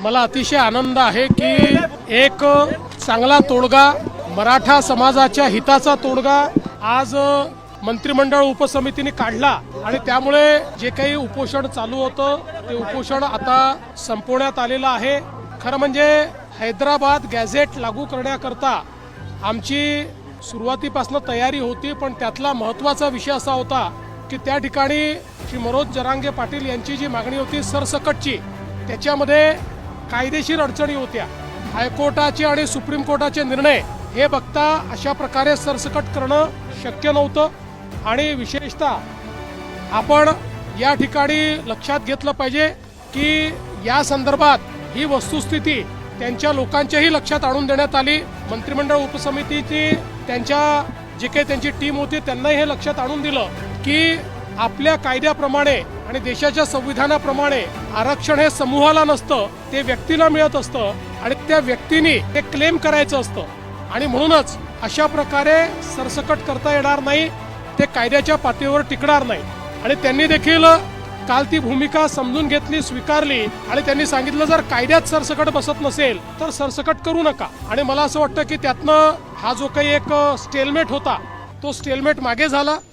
मला अतिशय आनंद आहे की एक चांगला तोडगा मराठा समाजाच्या हिताचा तोडगा आज मंत्रिमंडळ उपसमितीने काढला आणि त्यामुळे जे काही उपोषण चालू होतं ते उपोषण आता संपवण्यात आलेलं आहे. खरं म्हणजे हैदराबाद गॅझेट लागू करण्याकरता आमची सुरुवातीपासून तयारी होती पण त्यातला महत्त्वाचा विषय असा होता की त्या ठिकाणी श्री मनोज जरांगे पाटील यांची जी मागणी होती सरसकटची त्याच्यामध्ये कायदेशीर अडचणी होत्या. हायकोर्टाचे आणि सुप्रीम कोर्टाचे निर्णय हे बघता अशा प्रकारे सरसकट करणं शक्य नव्हतं. आणि विशेषतः आपण या ठिकाणी लक्षात घेतलं पाहिजे की या संदर्भात ही वस्तुस्थिती त्यांच्या लोकांच्याही लक्षात आणून देण्यात आली. मंत्रिमंडळ उपसमितीची त्यांच्या जे काही त्यांची टीम होती त्यांनाही हे लक्षात आणून दिलं की आपल्या कायद्याप्रमाणे आणि देशाच्या संविधानाप्रमाणे आरक्षण हे समूहाला नसतं ते व्यक्तीला मिळत असतं आणि त्या व्यक्तीने ते क्लेम करायचं असतं. आणि म्हणूनच अशा प्रकारे सरसकट करता येणार नाही ते कायद्याच्या पातळीवर टिकणार नाही. आणि त्यांनी देखील काल ती भूमिका समजून घेतली स्वीकारली आणि त्यांनी सांगितलं जर कायद्यात सरसकट बसत नसेल तर सरसकट करू नका. आणि मला असं वाटतं की त्यातनं हा जो काही एक स्टेलमेट होता तो स्टेलमेट मागे झाला.